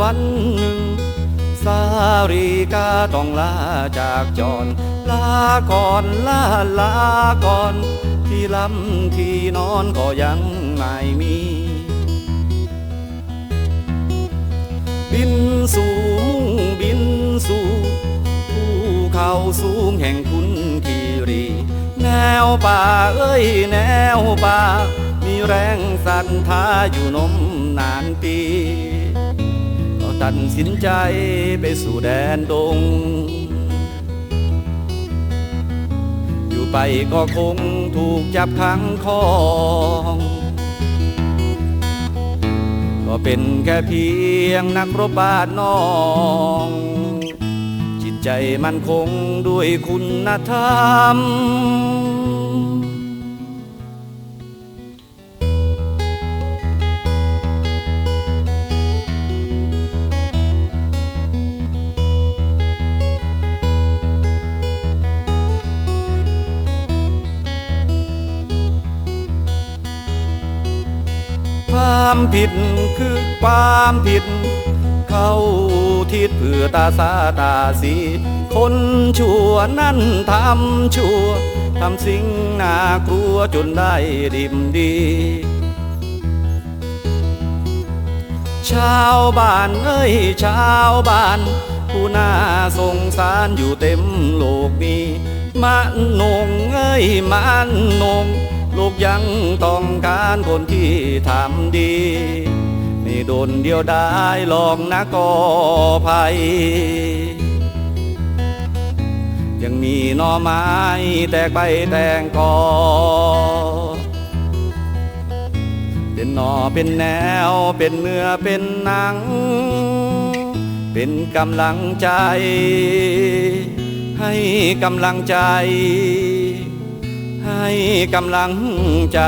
วันหนึ่ง สารีกาต้องลาจากจอรลาก่อนลาลาก่อน ที่ลำที่นอนก็ยังไม่มี บินสู่มุ่งบินสู่ภูเขาสูงแห่งคุณคีรีแนวป่าเอ้ยแนวป่า มีแรงศรัทธาอยู่นมนานปี ตัดสินใจไปสู่แดนดง อยู่ไปก็คงถูกจับขังคอง ก็เป็นแค่เพียงนักรบบาดน้อง จิตใจมันคงด้วยคุณธรรม ความผิดคือความผิด เข้าทิศเพื่อตาสาตาสี คนชั่วนั่นทำชั่วทำสิ่งน่ากลัวจนได้ดิมดี ชาวบ้านเอ้ยชาวบ้าน ผู้น่าสงสารอยู่เต็มโลกนี้ มันนงเอ้ยมันนง ลูกยังต้องการคนที่ทำดีไม่โดนเดียวได้หลอกนะกอภัย ยังมีหน่อไม้แตกใบแตงกอ เป็นหน่อเป็นแนวเป็นเนื้อเป็นหนัง เป็นกำลังใจ ให้กำลังใจ ให้กำลังใจ